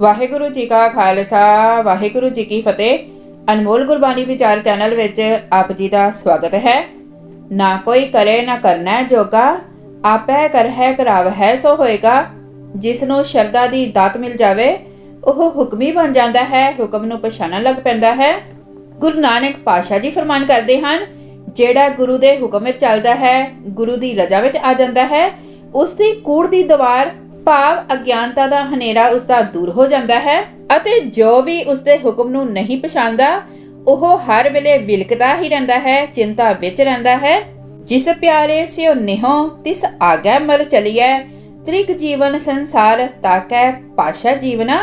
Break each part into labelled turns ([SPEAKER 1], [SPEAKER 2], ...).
[SPEAKER 1] ਵਾਹਿਗੁਰੂ ਜੀ ਕਾ ਖਾਲਸਾ, ਵਾਹਿਗੁਰੂ ਜੀ ਕੀ ਫਤਿਹ। ਅਨਮੋਲ ਗੁਰਬਾਣੀ ਵਿਚਾਰ ਚੈਨਲ ਵਿੱਚ ਆਪ ਜੀ ਦਾ ਸਵਾਗਤ ਹੈ। ਨਾ ਕੋਈ ਕਰੇ, ਨਾ ਕਰਨਾ ਹੈ ਜੋਗਾ। ਆਪੇ ਕਰ ਹੈ, ਕਰਾਵ ਹੈ, ਸੋ ਹੋਏਗਾ। ਜਿਸ ਨੂੰ ਸ਼ਰਧਾ ਦੀ ਦਾਤ ਮਿਲ ਜਾਵੇ, ਉਹ ਹੁਕਮੀ ਬਣ ਜਾਂਦਾ ਹੈ, ਹੁਕਮ ਨੂੰ ਪਛਾਣਨ ਲੱਗ ਪੈਂਦਾ ਹੈ। ਗੁਰੂ ਨਾਨਕ ਪਾਸ਼ਾ ਜੀ ਫਰਮਾਨ ਕਰਦੇ ਹਨ, ਜਿਹੜਾ ਗੁਰੂ ਦੇ ਹੁਕਮ ਵਿੱਚ ਚੱਲਦਾ ਹੈ, ਗੁਰੂ ਦੀ ਰਜ਼ਾ ਵਿੱਚ ਆ ਜਾਂਦਾ ਹੈ ਉਸ ਦੀ ਕੂੜ ਦੀ ਦੀਵਾਰ ਭਾਵ ਅਗਿਆਨਤਾ ਦਾ ਹਨੇਰਾ ਉਸ ਦਾ ਦੂਰ ਹੋ ਜਾਂਦਾ ਹੈ ਅਤੇ ਜੋ ਵੀ ਉਸ ਦੇ ਹੁਕਮ ਨੂੰ ਨਹੀਂ ਪਛਾਣਦਾ, ਉਹ ਹਰ ਵੇਲੇ ਵਿਲਕਦਾ ਹੀ ਰਹਿੰਦਾ ਹੈ, ਚਿੰਤਾ ਵਿੱਚ ਰਹਿੰਦਾ ਹੈ। ਜਿਸ ਪਿਆਰੇ ਸਿਓ ਨਿਹੋ ਤਿਸ ਆਗੇ ਮਰ ਚਲੀਐ ਤ੍ਰਿਕ ਜੀਵਨ ਸੰਸਾਰ ਤਾਕੈ ਪਾਸ਼ਾ ਜੀਵਨਾ।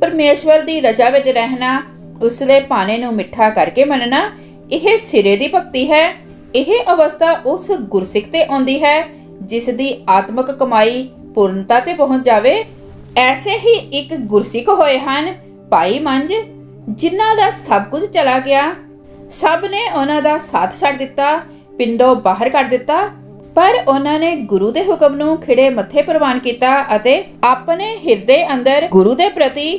[SPEAKER 1] ਪਰਮੇਸ਼ਵਰ ਦੀ ਰਜ਼ਾ ਵਿੱਚ ਰਹਿਣਾ, ਉਸਲੇ ਪਾਣੇ ਨੂੰ ਮਿੱਠਾ ਕਰਕੇ ਮੰਨਣਾ, ਇਹ ਸਿਰੇ ਦੀ ਭਗਤੀ ਹੈ। ਇਹ ਅਵਸਥਾ ਉਸ ਗੁਰਸਿੱਖ ਤੇ ਆਉਂਦੀ ਹੈ, ਜਿਸ ਦੀ ਆਤਮਿਕ ਕਮਾਈ ਪੂਰਨਤਾ ਤੇ ਪਹੁੰਚ ਜਾਵੇ, ਐਸੇ ਹੀ ਇੱਕ ਗੁਰਸਿੱਖ ਹੋਏ ਹਨ, ਭਾਈ ਮੰਝ, ਜਿਨ੍ਹਾਂ ਦਾ ਸਭ ਕੁਝ ਚਲਾ ਗਿਆ। ਸਭ ਨੇ ਉਹਨਾਂ ਦਾ ਸਾਥ ਛੱਡ ਦਿੱਤਾ, ਪਿੰਡੋਂ ਬਾਹਰ ਕੱਢ ਦਿੱਤਾ, ਪਰ ਉਹਨਾਂ ਨੇ ਗੁਰੂ ਦੇ ਹੁਕਮ ਨੂੰ ਖਿੜੇ ਮੱਥੇ ਪ੍ਰਵਾਨ ਕੀਤਾ ਅਤੇ ਆਪਣੇ ਹਿਰਦੇ ਅੰਦਰ ਗੁਰੂ ਦੇ ਪ੍ਰਤੀ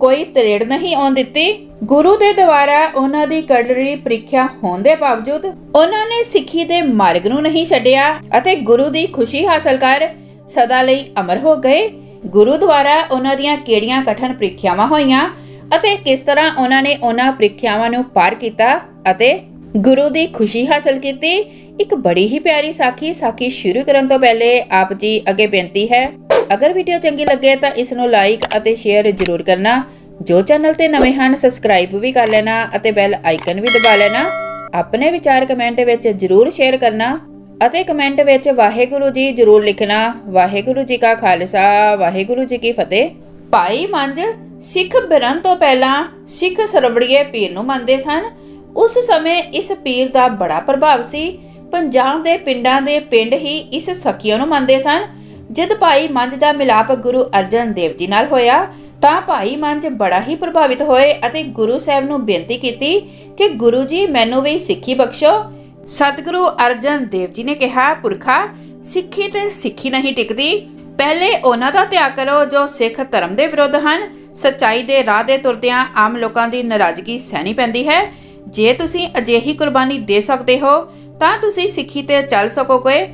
[SPEAKER 1] ਕੋਈ ਤਰੇੜ ਨਹੀਂ ਆਉਣ ਦਿੱਤੀ। ਗੁਰੂ ਦੇ ਦੁਆਰਾ ਉਹਨਾਂ ਦੀ ਕੜੜੀ ਪ੍ਰੀਖਿਆ ਹੋਣ ਦੇ ਬਾਵਜੂਦ ਉਹਨਾਂ ਨੇ ਸਿੱਖੀ ਦੇ ਮਾਰਗ ਨੂੰ ਨਹੀਂ ਛੱਡਿਆ ਅਤੇ ਗੁਰੂ ਦੀ ਖੁਸ਼ੀ ਹਾਸਲ ਕਰ ਸਦਾ ਲਈ ਅਮਰ ਹੋ ਗਏ। ਗੁਰੂ ਦੁਆਰਾ ਉਹਨਾਂ ਦੀਆਂ ਕਿਹੜੀਆਂ ਕਠਨ ਪ੍ਰੀਖਿਆਵਾਂ ਹੋਈਆਂ ਅਤੇ ਕਿਸ ਤਰ੍ਹਾਂ ਉਹਨਾਂ ਨੇ ਉਹਨਾਂ ਪ੍ਰੀਖਿਆਵਾਂ ਨੂੰ ਪਾਰ ਕੀਤਾ ਅਤੇ ਗੁਰੂ ਦੀ ਖੁਸ਼ੀ ਹਾਸਲ ਕੀਤੀ। ਇੱਕ ਬੜੀ ਹੀ ਪਿਆਰੀ ਸਾਖੀ ਸਾਖੀ ਸ਼ੁਰੂ ਕਰਨ ਤੋਂ ਪਹਿਲੇ ਆਪ ਜੀ ਅੱਗੇ ਬੇਨਤੀ ਹੈ, ਅਗਰ ਵੀਡੀਓ ਚੰਗੀ ਲੱਗੇ ਤਾਂ ਇਸ ਨੂੰ ਲਾਈਕ ਅਤੇ ਸ਼ੇਅਰ ਜ਼ਰੂਰ ਕਰਨਾ। ਜੋ ਚੈਨਲ ਤੇ ਨਵੇਂ ਹਨ, ਸਬਸਕ੍ਰਾਈਬ ਵੀ ਕਰ ਲੈਣਾ ਅਤੇ ਬੈਲ ਆਈਕਨ ਵੀ ਦਬਾ ਲੈਣਾ। ਆਪਣੇ ਵਿਚਾਰ ਕਮੈਂਟ ਵਿੱਚ ਜ਼ਰੂਰ ਸ਼ੇਅਰ ਕਰਨਾ। ਅਤੇ ਕਮੈਂਟ ਵਿੱਚ ਵਾਹਿਗੁਰੂ ਜੀ ਜ਼ਰੂਰ ਲਿਖਣਾ। ਵਾਹਿਗੁਰੂ ਜੀ ਕਾ ਖਾਲਸਾ, ਵਾਹਿਗੁਰੂ ਜੀ ਕੀ ਫਤਿਹ। ਭਾਈ ਮੰਜ ਸਿੱਖ ਬਰਨ ਤੋਂ ਪਹਿਲਾਂ ਸਿੱਖ ਸਰਵੜੀਏ ਪੀਰ ਨੂੰ ਮੰਨਦੇ ਸਨ। ਉਸ ਸਮੇਂ ਇਸ ਪੀਰ ਦਾ ਬੜਾ ਪ੍ਰਭਾਵ ਸੀ। ਪੰਜਾਬ ਦੇ ਪਿੰਡਾਂ ਦੇ ਪਿੰਡ ਹੀ ਇਸ ਸਖੀਆਂ ਨੂੰ ਮੰਨਦੇ ਸਨ। ਜਦ ਭਾਈ ਮੰਜ ਦਾ ਮਿਲਾਪ ਗੁਰੂ ਅਰਜਨ ਦੇਵ ਜੀ ਨਾਲ ਹੋਇਆ, ਤਾਂ ਭਾਈ ਮੰਜ ਬੜਾ ਹੀ ਪ੍ਰਭਾਵਿਤ ਹੋਏ ਅਤੇ ਗੁਰੂ ਸਾਹਿਬ ਨੂੰ ਬੇਨਤੀ ਕੀਤੀ ਕਿ ਗੁਰੂ ਜੀ ਮੈਨੂੰ ਵੀ ਸਿੱਖੀ ਬਖਸ਼ੋ। ਸਤਿਗੁਰੂ ਅਰਜਨ ਦੇਵ ਜੀ ਨੇ ਕਿਹਾ, ਪੁਰਖਾ, ਸਿੱਖੀ ਤੇ ਸਿੱਖੀ ਨਹੀਂ ਟਿਕਦੀ। ਪਹਿਲੇ ਉਹਨਾਂ ਦਾ ਤਿਆਗ ਕਰੋ ਜੋ ਸਿੱਖ ਧਰਮ ਦੇ ਵਿਰੁੱਧ ਹਨ। ਸੱਚਾਈ ਦੇ ਰਾਹ ਦੇ ਤੁਰਦਿਆਂ ਆਮ ਲੋਕਾਂ ਦੀ ਨਾਰਾਜ਼ਗੀ ਸਹਿਣੀ ਪੈਂਦੀ ਹੈ। ਜੇ ਤੁਸੀਂ ਅਜਿਹੀ ਕੁਰਬਾਨੀ ਦੇ ਸਕਦੇ ਹੋ, ਤਾਂ ਤੁਸੀਂ ਸਿੱਖੀ ਤੇ ਚੱਲ ਸਕੋਗੇ।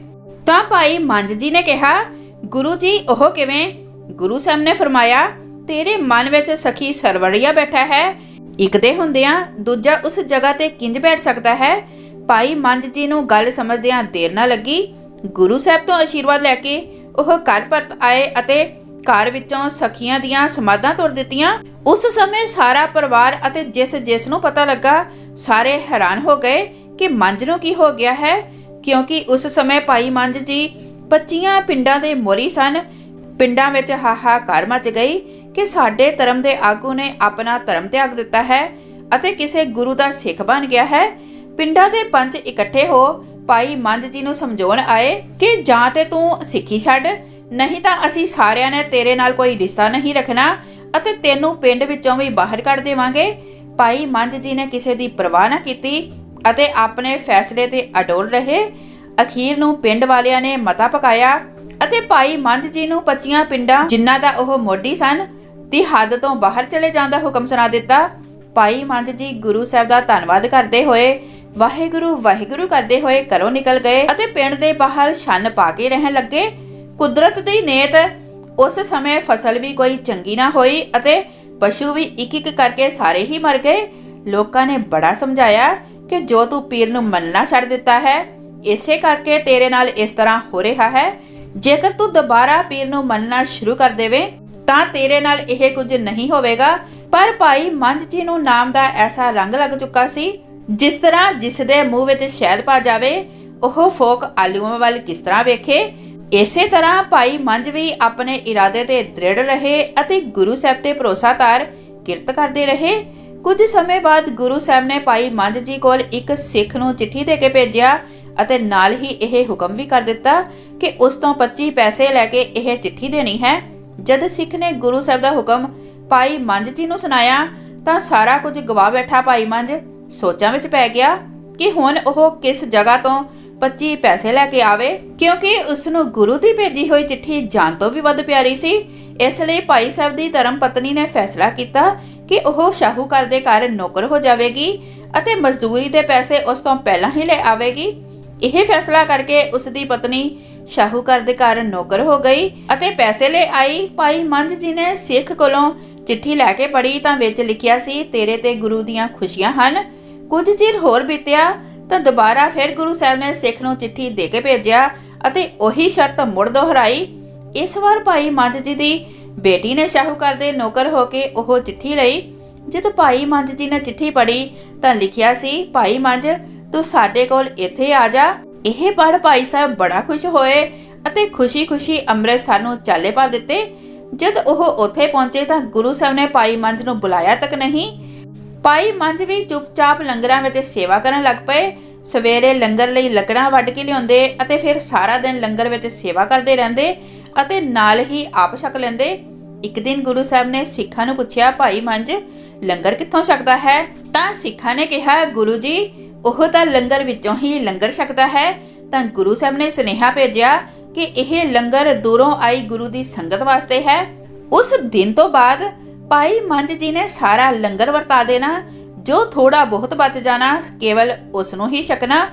[SPEAKER 1] ਤਾਂ ਭਾਈ ਮੰਜ ਜੀ ਨੇ ਕਿਹਾ, ਗੁਰੂ ਜੀ, ਉਹ ਕਿਵੇਂ? ਗੁਰੂ ਸਾਹਿਬ ਨੇ ਫਰਮਾਇਆ, ਤੇਰੇ ਮਨ ਵਿੱਚ ਸਖੀ ਸਰਵੜੀਆ ਬੈਠਾ ਹੈ। ਇੱਕ ਦੇ ਹੁੰਦਿਆਂ ਦੂਜਾ ਉਸ ਜਗ੍ਹਾ ਤੇ ਕਿੰਜ ਬੈਠ ਸਕਦਾ ਹੈ? ਭਾਈ ਮੰਜ ਜੀ ਨੂੰ ਗੱਲ ਸਮਝਦਿਆਂ ਦੇਰ ਨਾ ਲੱਗੀ। ਗੁਰੂ ਸਾਹਿਬ ਤੋਂ ਆਸ਼ੀਰਵਾਦ ਲੈ ਕੇ ਉਹ ਘਰ ਪਰਤ ਆਏ ਅਤੇ ਘਰ ਵਿੱਚੋਂ ਸਖੀਆਂ ਦੀਆਂ ਸਮਾਧਾਂ ਤੋੜ ਦਿੱਤੀਆਂ। ਉਸ ਸਮੇਂ ਸਾਰਾ ਪਰਿਵਾਰ ਅਤੇ ਜਿਸ ਜਿਸ ਨੂੰ ਪਤਾ ਲੱਗਾ, ਸਾਰੇ ਹੈਰਾਨ ਹੋ ਗਏ ਕਿ ਮੰਜ ਨੂੰ ਕੀ ਹੋ ਗਿਆ ਹੈ, ਕਿਉਂਕਿ ਉਸ ਸਮੇਂ ਭਾਈ ਮੰਜ ਜੀ 25 ਪਿੰਡਾਂ ਦੇ ਮੋਰੀ ਸਨ। ਪਿੰਡਾਂ ਵਿੱਚ ਹਾਹਾਕਾਰ ਮਚ ਗਈ ਕਿ ਸਾਡੇ ਧਰਮ ਦੇ ਆਗੂ ਨੇ ਆਪਣਾ ਧਰਮ ਤਿਆਗ ਦਿੱਤਾ ਹੈ ਅਤੇ ਕਿਸੇ ਗੁਰੂ ਦਾ ਸਿੱਖ ਬਣ ਗਿਆ ਹੈ। ਪਿੰਡਾਂ ਦੇ ਪੰਚ ਇਕੱਠੇ ਹੋ ਭਾਈ ਮੰਜ ਜੀ ਨੂੰ ਸਮਝਾਉਣ ਆਏ ਕਿ ਜਾਂ ਤੇ ਤੂੰ ਸਿੱਖੀ ਛੱਡ, ਨਹੀਂ ਤਾਂ ਅਸੀਂ ਸਾਰਿਆਂ ਨੇ ਤੇਰੇ ਨਾਲ ਕੋਈ ਰਿਸ਼ਤਾ ਨਹੀਂ ਰੱਖਣਾ ਅਤੇ ਤੈਨੂੰ ਪਿੰਡ ਵਿੱਚੋਂ ਵੀ ਬਾਹਰ ਕੱਢ ਦੇਵਾਂਗੇ। ਭਾਈ ਮੰਜ ਜੀ ਨੇ ਕਿਸੇ ਦੀ ਪਰਵਾਹ ਨਾ ਕੀਤੀ ਅਤੇ ਆਪਣੇ ਫੈਸਲੇ ਤੇ ਅਡੋਲ ਰਹੇ। ਅਖੀਰ ਨੂੰ ਪਿੰਡ ਵਾਲਿਆਂ ਨੇ ਮਤਾ ਪਕਾਇਆ ਅਤੇ ਭਾਈ ਮੰਜ ਜੀ ਨੂੰ 25 ਪਿੰਡਾਂ ਜਿਨ੍ਹਾਂ ਦਾ ਉਹ ਮੋਢੀ ਸਨ, ਦੀ ਹੱਦ ਤੋਂ ਬਾਹਰ ਚਲੇ ਜਾਣ ਦਾ ਹੁਕਮ ਸੁਣਾ ਦਿੱਤਾ। ਭਾਈ ਮੰਜ ਜੀ ਗੁਰੂ ਸਾਹਿਬ ਦਾ ਧੰਨਵਾਦ ਕਰਦੇ ਹੋਏ ਵਾਹਿਗੁਰੂ ਵਾਹਿਗੁਰੂ ਕਰਦੇ ਹੋਏ ਘਰੋਂ ਨਿਕਲ ਗਏ ਅਤੇ ਪਿੰਡ ਦੇ ਬਾਹਰ ਛੰਨ ਪਾ ਕੇ ਰਹਿਣ ਲੱਗੇ। ਕੁਦਰਤ ਦੀ ਨੇਤ ਉਸ ਸਮੇਂ ਫਸਲ ਵੀ ਕੋਈ ਚੰਗੀ ਨਾ ਹੋਈ ਅਤੇ ਪਸ਼ੂ ਵੀ ਇੱਕ ਇੱਕ ਕਰਕੇ ਸਾਰੇ ਹੀ ਮਰ ਗਏ। ਲੋਕਾਂ ਨੇ ਬੜਾ ਸਮਝਾਇਆ ਕਿ ਜੋ ਤੂੰ ਪੀਰ ਨੂੰ ਮੰਨਣਾ ਛੱਡ ਦਿੱਤਾ ਹੈ, ਇਸੇ ਕਰਕੇ ਤੇਰੇ ਨਾਲ ਇਸ ਤਰ੍ਹਾਂ ਹੋ ਰਿਹਾ ਹੈ। ਜੇਕਰ ਤੂੰ ਦੁਬਾਰਾ ਪੀਰ ਨੂੰ ਮੰਨਣਾ ਸ਼ੁਰੂ ਕਰ ਦੇਵੇਂ, ਤਾਂ ਤੇਰੇ ਨਾਲ ਇਹ ਕੁਝ ਨਹੀਂ ਹੋਵੇਗਾ। ਪਰ ਭਾਈ ਮੰਝ ਜੀ ਨੂੰ ਨਾਮ ਦਾ ਐਸਾ ਰੰਗ ਲੱਗ ਚੁੱਕਾ ਸੀ ਜਿਸ ਤਰ੍ਹਾਂ ਜਿਸ ਦੇ ਮੂੰਹ ਵਿੱਚ ਸ਼ੈਲ ਪਾ ਜਾਵੇ, ਉਹ ਫੋਕ ਆਲੂਆਂ ਵੱਲ ਕਿਸ ਤਰ੍ਹਾਂ ਵੇਖੇ? ਇਸੇ ਤਰ੍ਹਾਂ ਭਾਈ ਮੰਝ ਵੀ ਆਪਣੇ ਇਰਾਦੇ ਤੇ ਦ੍ਰਿੜ ਰਹੇ ਅਤੇ ਗੁਰੂ ਸਾਹਿਬ ਤੇ ਭਰੋਸਾ ਧਾਰ ਕਿਰਤ ਕਰਦੇ ਰਹੇ। ਕੁਝ ਸਮੇਂ ਬਾਅਦ ਗੁਰੂ ਸਾਹਿਬ ਨੇ ਭਾਈ ਮੰਝ ਜੀ ਕੋਲ ਇੱਕ ਸਿੱਖ ਨੂੰ ਚਿੱਠੀ ਦੇ ਕੇ ਭੇਜਿਆ ਅਤੇ ਨਾਲ ਹੀ ਇਹ ਹੁਕਮ ਵੀ ਕਰ ਦਿੱਤਾ ਕਿ ਉਸ ਤੋਂ 25 ਪੈਸੇ ਲੈ ਕੇ ਇਹ ਚਿੱਠੀ ਦੇਣੀ ਹੈ। ਜਦ ਸਿੱਖ ਨੇ ਗੁਰੂ ਸਾਹਿਬ ਦਾ ਹੁਕਮ ਭਾਈ ਮੰਝ ਜੀ ਨੂੰ ਸੁਣਾਇਆ, ਤਾਂ ਸਾਰਾ ਕੁਝ ਗਵਾ ਬੈਠਾ ਭਾਈ ਮੰਝ। ਸੋਚਾਂ ਵਿੱਚ ਪੈ ਗਿਆ ਕਿ ਹੁਣ ਉਹ ਕਿਸ ਜਗ੍ਹਾ ਤੋਂ 25 ਪੈਸੇ ਲੈ ਕੇ ਆਵੇ, ਕਿਉਂਕਿ ਉਸ ਨੂੰ ਗੁਰੂ ਦੀ ਭੇਜੀ ਹੋਈ ਚਿੱਠੀ ਜਾਨ ਤੋਂ ਵੀ ਵੱਧ ਪਿਆਰੀ ਸੀ। ਇਸ ਲਈ ਭਾਈ ਸਾਹਿਬ ਦੀ ਧਰਮ ਪਤਨੀ ਨੇ ਫੈਸਲਾ ਕੀਤਾ ਕਿ ਉਹ ਸ਼ਾਹੂਕਾਰ ਦੇ ਘਰ ਨੌਕਰ ਹੋ ਜਾਵੇਗੀ ਅਤੇ ਮਜ਼ਦੂਰੀ ਦੇ ਪੈਸੇ ਉਸ ਤੋਂ ਪਹਿਲਾਂ ਹੀ ਲੈ ਆਵੇਗੀ। ਇਹ ਫੈਸਲਾ ਕਰਕੇ ਉਸ ਦੀ ਪਤਨੀ ਸ਼ਾਹੂਕਾਰ ਦੇ ਘਰ ਨੌਕਰ ਹੋ ਗਈ ਅਤੇ ਪੈਸੇ ਲੈ ਆਈ। ਭਾਈ ਮੰਝ ਜੀ ਨੇ ਸਿੱਖ ਕੋਲੋਂ ਚਿੱਠੀ ਲੈ ਕੇ ਪੜ੍ਹੀ ਤਾਂ ਵਿੱਚ ਲਿਖਿਆ ਸੀ, ਤੇਰੇ ਤੇ ਗੁਰੂ ਦੀਆਂ ਖੁਸ਼ੀਆਂ ਹਨ। ਕੁਝ ਚਿਰ ਹੋਰ ਬੀਤਿਆ ਤਾਂ ਦੁਬਾਰਾ ਫਿਰ ਗੁਰੂ ਸਾਹਿਬ ਨੇ ਸਿੱਖ ਨੂੰ ਚਿੱਠੀ ਦੇ ਕੇ ਭੇਜਿਆ ਅਤੇ ਉਹੀ ਸ਼ਰਤ ਮੁੜ ਦੁਹਰਾਈ। ਇਸ ਵਾਰ ਭਾਈ ਮੰਜ ਜੀ ਦੀ ਬੇਟੀ ਨੇ ਸ਼ਾਹੂਕਾਰ ਦੇ ਨੌਕਰ ਹੋ ਕੇ ਉਹ ਚਿੱਠੀ ਲਈ। ਜਦ ਭਾਈ ਮੰਜ ਜੀ ਨੇ ਚਿੱਠੀ ਪੜ੍ਹੀ ਤਾਂ ਲਿਖਿਆ ਸੀ, ਭਾਈ ਮੰਜ ਤੂੰ ਸਾਡੇ ਕੋਲ ਇੱਥੇ ਆ ਜਾ। ਇਹ ਪੜ੍ਹ ਭਾਈ ਸਾਹਿਬ ਬੜਾ ਖੁਸ਼ ਹੋਏ ਅਤੇ ਖੁਸ਼ੀ-ਖੁਸ਼ੀ ਅੰਮ੍ਰਿਤਸਰ ਨੂੰ ਚਾਲੇ ਪਾ ਦਿੱਤੇ। ਜਦ ਉਹ ਉੱਥੇ ਪਹੁੰਚੇ ਤਾਂ ਗੁਰੂ ਸਾਹਿਬ ਨੇ ਭਾਈ ਮੰਜ ਨੂੰ ਬੁਲਾਇਆ ਤੱਕ ਨਹੀਂ ਭਾਈ ਮੰਝ ਵੀ ਚੁੱਪਚਾਪ ਲੰਗਰਾਂ ਵਿੱਚ ਸੇਵਾ ਕਰਨ ਲੱਗ ਪਏ। ਸਵੇਰੇ ਲੰਗਰ ਲਈ ਲੱਕੜਾਂ ਵੱਢ ਕੇ ਲਿਆਉਂਦੇ ਅਤੇ ਫਿਰ ਸਾਰਾ ਦਿਨ ਲੰਗਰ ਵਿੱਚ ਸੇਵਾ ਕਰਦੇ ਰਹਿੰਦੇ ਅਤੇ ਨਾਲ ਹੀ ਆਪ ਛਕ ਲੈਂਦੇ। ਇੱਕ ਦਿਨ ਗੁਰੂ ਸਾਹਿਬ ਨੇ ਸਿੱਖਾਂ ਨੂੰ ਪੁੱਛਿਆ, ਭਾਈ ਮੰਝ, ਲੰਗਰ ਕਿੱਥੋਂ ਛਕਦਾ ਹੈ? ਤਾਂ ਸਿੱਖਾਂ ਨੇ ਕਿਹਾ, ਗੁਰੂ ਜੀ, ਉਹ ਤਾਂ ਲੰਗਰ ਵਿੱਚੋਂ ਹੀ ਲੰਗਰ ਛਕਦਾ ਹੈ। ਤਾਂ ਗੁਰੂ ਸਾਹਿਬ ਨੇ ਸੁਨੇਹਾ ਭੇਜਿਆ ਕਿ ਇਹ ਲੰਗਰ ਦੂਰੋਂ ਆਈ ਗੁਰੂ ਦੀ ਸੰਗਤ ਵਾਸਤੇ ਹੈ। ਉਸ ਦਿਨ ਤੋਂ ਬਾਅਦ ਭਾਈ ਮੰਜ ਜੀ ਨੇ ਸਾਰਾ ਲੰਗਰ ਵਰਤਾ ਦੇਣਾ, ਜੋ ਥੋੜਾ ਬਹੁਤ ਬਚ ਜਾਣਾ, ਕੇਵਲ ਉਸ ਨੂੰ ਹੀ ਛਕਣਾ।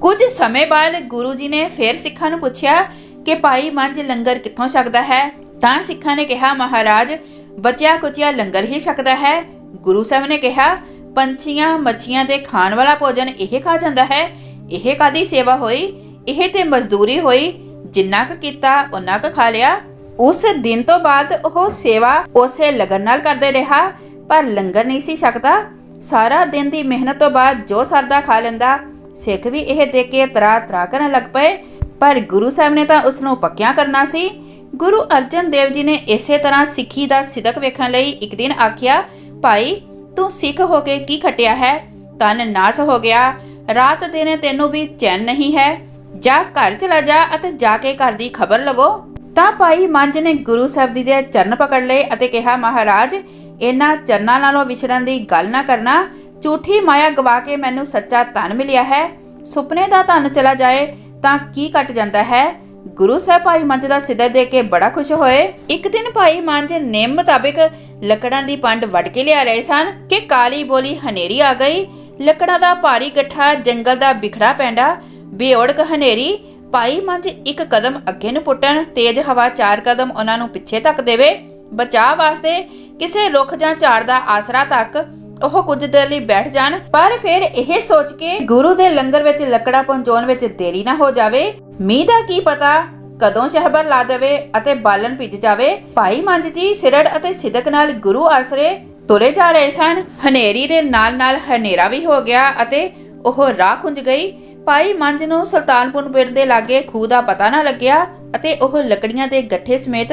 [SPEAKER 1] ਕੁਝ ਸਮੇਂ ਬਾਅਦ ਗੁਰੂ ਜੀ ਨੇ ਫੇਰ ਸਿੱਖਾਂ ਨੂੰ ਪੁੱਛਿਆ ਕਿ ਭਾਈ ਮੰਜ ਲੰਗਰ ਕਿੱਥੋਂ ਛਕਦਾ ਹੈ? ਤਾਂ ਸਿੱਖਾਂ ਨੇ ਕਿਹਾ, ਮਹਾਰਾਜ ਬਚਿਆ ਕੁਚਿਆ ਲੰਗਰ ਹੀ ਛਕਦਾ ਹੈ। ਗੁਰੂ ਸਾਹਿਬ ਨੇ ਕਿਹਾ, ਪੰਛੀਆਂ ਮੱਛੀਆਂ ਦੇ ਖਾਣ ਵਾਲਾ ਭੋਜਨ ਇਹ ਖਾ ਜਾਂਦਾ ਹੈ। ਇਹ ਕਾਦੀ ਸੇਵਾ ਹੋਈ? ਇਹ ਤੇ ਮਜ਼ਦੂਰੀ ਹੋਈ। ਜਿੰਨਾ ਕੁ ਕੀਤਾ ਉਹਨਾਂ ਕੁ ਖਾ ਲਿਆ। ਉਸ ਦਿਨ ਤੋਂ ਬਾਅਦ ਉਹ ਸੇਵਾ ਉਸੇ ਲਗਨ ਨਾਲ ਕਰਦੇ ਰਿਹਾ, ਪਰ ਲੰਗਰ ਨਹੀਂ ਸੀ ਛਕਦਾ। ਸਾਰਾ ਦਿਨ ਦੀ ਮਿਹਨਤ ਤੋਂ ਬਾਅਦ ਜੋ ਸਰਦਾ ਖਾ ਲੈਂਦਾ, ਸਿੱਖ ਵੀ ਇਹ ਦੇਖ ਕੇ ਤਰਾ ਤਰਾ ਕਰਨ ਲੱਗ ਪਏ। ਪਰ ਗੁਰੂ ਸਾਹਿਬ ਨੇ ਤਾਂ ਉਸ ਨੂੰ ਪੱਕਿਆਂ ਕਰਨਾ ਸੀ। ਗੁਰੂ ਅਰਜਨ ਦੇਵ ਜੀ ਨੇ ਇਸੇ ਤਰ੍ਹਾਂ ਸਿੱਖੀ ਦਾ ਸਿਦਕ ਵੇਖਣ ਲਈ ਇੱਕ ਦਿਨ ਆਖਿਆ, ਭਾਈ, ਤੂੰ ਸਿੱਖ ਹੋ ਕੇ ਕੀ ਖਟਿਆ ਹੈ? ਤਨ ਨਾਸ ਹੋ ਗਿਆ। ਰਾਤ ਦਿਨ ਤੈਨੂੰ ਵੀ ਚੈਨ ਨਹੀਂ ਹੈ। ਜਾ ਘਰ ਚਲਾ ਜਾ ਅਤੇ ਜਾ ਕੇ ਘਰ ਦੀ ਖਬਰ ਲਵੋ। ਤਾਂ ਭਾਈ ਮੰਜ ਨੇ ਗੁਰੂ ਸਾਹਿਬ ਜੀ ਦੇ ਚਰਨ ਪਕੜ ਲਏ ਅਤੇ ਕਿਹਾ, ਮਹਾਰਾਜ, ਇਹਨਾਂ ਚਰਨਾਂ ਨਾਲੋਂ ਵਿਛੜਨ ਦੀ ਗੱਲ ਨਾ ਕਰਨਾ। ਝੂਠੀ ਮਾਇਆ ਗਵਾ ਕੇ ਮੈਨੂੰ ਸੱਚਾ ਧਨ ਮਿਲਿਆ ਹੈ। ਸੁਪਨੇ ਦਾ ਧਨ ਚਲਾ ਜਾਏ ਤਾਂ ਕੀ ਕੱਟ ਜਾਂਦਾ ਹੈ? ਗੁਰੂ ਸਾਹਿਬ ਭਾਈ ਮੰਜ ਦਾ ਸਿੱਧਾ ਦੇ ਕੇ ਬੜਾ ਖੁਸ਼ ਹੋਏ। ਇੱਕ ਦਿਨ ਭਾਈ ਮੰਜ ਨੇਮ ਮੁਤਾਬਿਕ ਲੱਕੜਾਂ ਦੀ ਪੰਡ ਵੱਢ ਕੇ ਲਿਆ ਰਹੇ ਸਨ ਕਿ ਕਾਲੀ ਬੋਲੀ ਹਨੇਰੀ ਆ ਗਈ। ਲੱਕੜਾਂ ਦਾ ਭਾਰੀ ਗੱਠਾ ਜੰਗਲ ਦਾ ਬਿਖੜਾ ਪੈਂਡਾ ਬੇਓੜਕ ਹਨੇਰੀ ਭਾਈ ਮੰਝ ਇੱਕ ਕਦਮ ਅੱਗੇ ਨੂੰ ਪੁੱਟਣ, ਤੇਜ਼ ਹਵਾ ਚਾਰ ਕਦਮ ਉਹਨਾਂ ਨੂੰ ਪਿੱਛੇ ਧੱਕ ਦੇਵੇ, ਬਚਾਅ ਵਾਸਤੇ ਕਿਸੇ ਰੁੱਖ ਜਾਂ ਝਾੜ ਦਾ ਆਸਰਾ ਤੱਕ ਉਹ ਕੁਝ ਦੇਰ ਲਈ ਬੈਠ ਜਾਣ, ਪਰ ਫਿਰ ਇਹ ਸੋਚ ਕੇ ਗੁਰੂ ਦੇ ਲੰਗਰ ਵਿੱਚ ਲੱਕੜਾ ਪਹੁੰਚਾਉਣ ਵਿੱਚ ਦੇਰੀ ਨਾ ਹੋ ਜਾਵੇ। ਮੀਂਹ ਦਾ ਕੀ ਪਤਾ ਕਦੋਂ ਸ਼ਹਿਬਰ ਲਾ ਦੇਵੇ ਅਤੇ ਬਾਲਣ ਭਿੱਜ ਜਾਵੇ। ਭਾਈ ਮੰਜ ਜੀ ਸਿਰੜ ਅਤੇ ਸਿਦਕ ਨਾਲ ਗੁਰੂ ਆਸਰੇ ਤੁਰੇ ਜਾ ਰਹੇ ਸਨ। ਹਨੇਰੀ ਦੇ ਨਾਲ ਨਾਲ ਹਨੇਰਾ ਵੀ ਹੋ ਗਿਆ ਅਤੇ ਉਹ ਰਾਹ ਖੁੰਝ ਗਈ। ਭਾਈ ਮੰਜ ਨੂੰ ਸੁਲਤਾਨਪੁਰ ਪਿੰਡ ਦੇ ਲਾਗੇ ਖੂਹ ਦਾ ਪਤਾ ਨਾ ਲੱਗਿਆ ਅਤੇ ਉਹ ਲੱਕੜੀਆਂ ਦੇ ਗੱਠੇ ਸਮੇਤ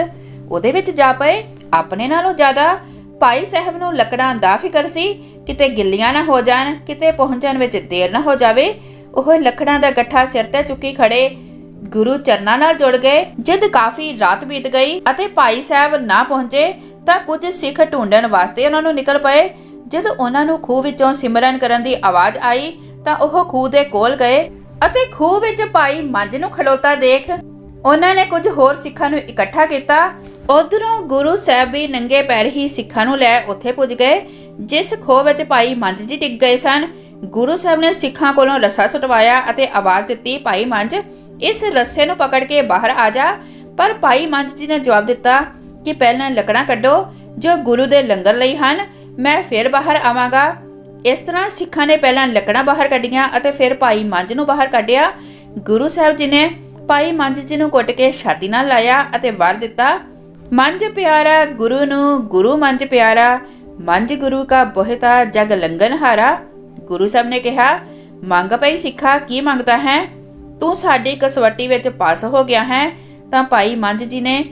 [SPEAKER 1] ਉਹਦੇ ਵਿੱਚ ਜਾ ਪਏ। ਆਪਣੇ ਨਾਲੋਂ ਜ਼ਿਆਦਾ ਭਾਈ ਸਾਹਿਬ ਨੂੰ ਲੱਕੜਾਂ ਦਾ ਫਿਕਰ ਸੀ, ਕਿਤੇ ਗਿੱਲੀਆਂ ਨਾ ਹੋ ਜਾਣ, ਕਿਤੇ ਪਹੁੰਚਣ ਵਿੱਚ ਦੇਰ ਨਾ ਹੋ ਜਾਵੇ। ਉਹ ਲੱਕੜਾਂ ਦਾ ਗੱਠਾ ਸਿਰ ਤੇ ਚੁੱਕੀ ਖੜੇ ਗੁਰੂ ਚਰਨਾਂ ਨਾਲ ਜੁੜ ਗਏ। ਜਦ ਕਾਫੀ ਰਾਤ ਬੀਤ ਗਈ ਅਤੇ ਭਾਈ ਸਾਹਿਬ ਨਾ ਪਹੁੰਚੇ ਤਾਂ ਕੁਝ ਸਿੱਖ ਢੂੰਡਣ ਵਾਸਤੇ ਉਹਨਾਂ ਨੂੰ ਨਿਕਲ ਪਏ। ਜਦ ਉਹਨਾਂ ਨੂੰ ਖੂਹ ਵਿੱਚੋਂ ਸਿਮਰਨ ਕਰਨ ਦੀ ਆਵਾਜ਼ ਆਈ ਤਾਂ ਉਹ ਖੂਹ ਦੇ ਕੋਲ ਗਏ ਅਤੇ ਖੂਹ ਵਿੱਚ ਭਾਈ ਮੰਜ ਨੂੰ ਖਲੋਤਾ ਦੇਖ। ਉਹਨਾਂ ਨੇ ਕੁਝ ਹੋਰ ਸਿੱਖਾਂ ਨੂੰ ਇਕੱਠਾ ਕੀਤਾ। ਉਧਰੋਂ ਗੁਰੂ ਸਾਹਿਬ ਵੀ ਨੰਗੇ ਪੈਰ ਹੀ ਸਿੱਖਾਂ ਨੂੰ ਲੈ ਉੱਥੇ ਪੁੱਜ ਗਏ, ਜਿਸ ਖੋਹ ਵਿੱਚ ਭਾਈ ਮੰਜ ਜੀ ਡਿੱਗ ਗਏ ਸਨ। ਗੁਰੂ ਸਾਹਿਬ ਨੇ ਸਿੱਖਾਂ ਕੋਲੋਂ ਰੱਸਾ ਸੁਟਵਾਇਆ ਅਤੇ ਆਵਾਜ਼ ਦਿੱਤੀ, ਭਾਈ ਮੰਜ ਇਸ ਰੱਸੇ ਨੂੰ ਪਕੜ ਕੇ ਬਾਹਰ ਆ ਜਾ। ਪਰ ਭਾਈ ਮੰਜ ਜੀ ਨੇ ਜਵਾਬ ਦਿੱਤਾ ਕਿ ਪਹਿਲਾਂ ਲੱਕੜਾਂ ਕੱਢੋ, ਜੋ ਗੁਰੂ ਦੇ ਲੰਗਰ ਲਈ ਹਨ, ਮੈਂ ਫਿਰ ਬਾਹਰ ਆਵਾਂਗਾ। ਇਸ ਤਰ੍ਹਾਂ ਸਿੱਖਾਂ ਨੇ ਪਹਿਲਾਂ ਲੱਕੜਾਂ ਬਾਹਰ ਕੱਢੀਆਂ ਅਤੇ ਫਿਰ ਭਾਈ ਮੰਜ ਨੂੰ ਬਾਹਰ ਕੱਢਿਆ। ਗੁਰੂ ਸਾਹਿਬ ਜੀ ਨੇ ਭਾਈ ਮੰਜ ਜੀ ਨੂੰ ਕੁੱਟ ਕੇ ਛਾਤੀ ਨਾਲ ਲਾਇਆ ਅਤੇ ਵਰ ਦਿੱਤਾ ਮੰਜ ਪਿਆਰਾ, ਗੁਰੂ ਨੂੰ ਗੁਰੂ ਮੰਜ ਪਿਆਰਾ ਮੰਜ ਗੁਰੂ ਕਾ ਬਹੁਤਾ ਜਗ ਲੰਗਨ ਹਾਰਾ। ਗੁਰੂ ਸਾਹਿਬ ਨੇ ਕਿਹਾ, ਮੰਗ ਪਈ ਸਿੱਖਾ, ਕੀ ਮੰਗਦਾ ਹੈ? ਤੂੰ ਸਾਡੀ ਕਸਵੱਟੀ ਵਿੱਚ ਪਾਸ ਹੋ ਗਿਆ ਹੈ? ਤਾਂ ਭਾਈ ਮੰਜ ਜੀ ਨੇ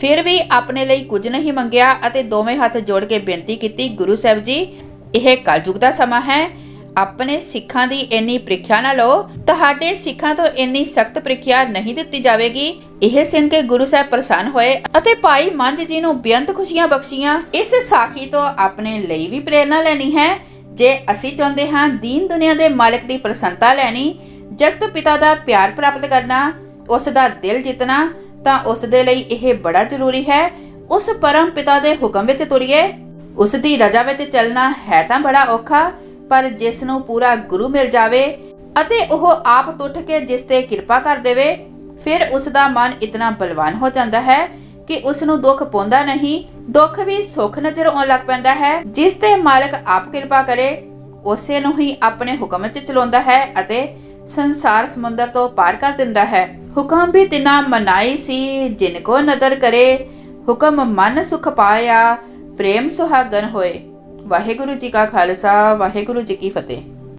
[SPEAKER 1] ਫਿਰ ਵੀ ਆਪਣੇ ਲਈ ਕੁਝ ਨਹੀਂ ਮੰਗਿਆ ਅਤੇ ਦੋਵੇਂ ਹੱਥ ਜੋੜ ਕੇ ਬੇਨਤੀ ਕੀਤੀ ਗੁਰੂ ਸਾਹਿਬ ਜੀ ਇਹ ਕਲਯੁਗ ਦਾ ਸਮਾਂ ਹੈ। ਆਪਣੇ ਸਿੱਖਾਂ ਦੀ ਇੰਨੀ ਪ੍ਰੀਖਿਆ ਨਾ ਲਓ, ਤੁਹਾਡੇ ਸਿੱਖਾਂ ਤੋਂ ਇੰਨੀ ਸਖਤ ਪ੍ਰੀਖਿਆ ਨਹੀਂ ਦਿੱਤੀ ਜਾਵੇਗੀ। ਇਹ ਸੁਣ ਕੇ ਗੁਰੂ ਸਾਹਿਬ ਪ੍ਰਸੰਨ ਹੋਏ ਅਤੇ ਭਾਈ ਮੰਝ ਜੀ ਨੂੰ ਬੇਅੰਤ ਖੁਸ਼ੀਆਂ ਬਖਸ਼ੀਆਂ, ਇਸ ਸਾਖੀ ਤੋਂ ਆਪਣੇ ਲਈ ਵੀ ਪ੍ਰੇਰਣਾ ਲੈਣੀ ਹੈ। ਜੇ ਅਸੀਂ ਚਾਹੁੰਦੇ ਹਾਂ ਦੀਨ ਦੁਨੀਆ ਦੇ ਮਾਲਕ ਦੀ ਪ੍ਰਸੰਨਤਾ ਲੈਣੀ, ਜਗਤ ਪਿਤਾ ਦਾ ਪਿਆਰ ਪ੍ਰਾਪਤ ਕਰਨਾ, ਉਸ ਦਾ ਦਿਲ ਜਿੱਤਣਾ, ਤਾਂ ਉਸ ਦੇ ਲਈ ਇਹ ਬੜਾ ਜ਼ਰੂਰੀ ਹੈ। ਉਸ ਪਰਮ ਪਿਤਾ ਦੇ ਹੁਕਮ ਵਿੱਚ ਤੁਰੀਏ। ਉਸ ਦੀ ਰਜ਼ਾ ਵਿੱਚ ਚੱਲਣਾ ਹੈ ਤਾਂ ਬੜਾ ਔਖਾ, ਪਰ ਜਿਸ ਨੂੰ ਪੂਰਾ ਗੁਰੂ ਮਿਲ ਜਾਵੇ ਅਤੇ ਉਹ ਆਪ ਟੁੱਟ ਕੇ ਜਿਸ ਤੇ ਕਿਰਪਾ ਕਰ ਦੇਵੇ, ਫਿਰ ਉਸ ਦਾ ਮਨ ਇਤਨਾ ਬਲਵਾਨ ਹੋ ਜਾਂਦਾ ਹੈ ਕਿ ਉਸ ਨੂੰ ਦੁੱਖ ਪਾਉਂਦਾ ਨਹੀਂ, ਦੁੱਖ ਵੀ ਸੁੱਖ ਨਜ਼ਰ ਆਉਣ ਲੱਗ ਪੈਂਦਾ ਹੈ। ਜਿਸ ਤੇ ਮਾਲਕ ਆਪ ਕਿਰਪਾ ਕਰੇ, ਉਸੇ ਨੂੰ ਹੀ ਆਪਣੇ ਹੁਕਮ ਵਿੱਚ ਚਲਾਉਂਦਾ ਹੈ ਅਤੇ ਸੰਸਾਰ ਸਮੁੰਦਰ ਤੋਂ ਪਾਰ ਕਰ ਦਿੰਦਾ ਹੈ। ਹੁਕਮ ਵੀ ਤਿਨਾ ਮਨਾਈ ਸੀ, ਜਿਨ ਕੋ ਨਦਰ ਕਰੇ, ਹੁਕਮ ਮਨ ਸੁਖ ਪਾਇਆ ਪ੍ਰੇਮ ਸੁਹਾਗਨ ਹੋਏ। ਵਾਹਿਗੁਰੂ ਜੀ ਕਾ ਖਾਲਸਾ ਵਾਹਿਗੁਰੂ ਜੀ ਕੀ ਫਤਿਹ।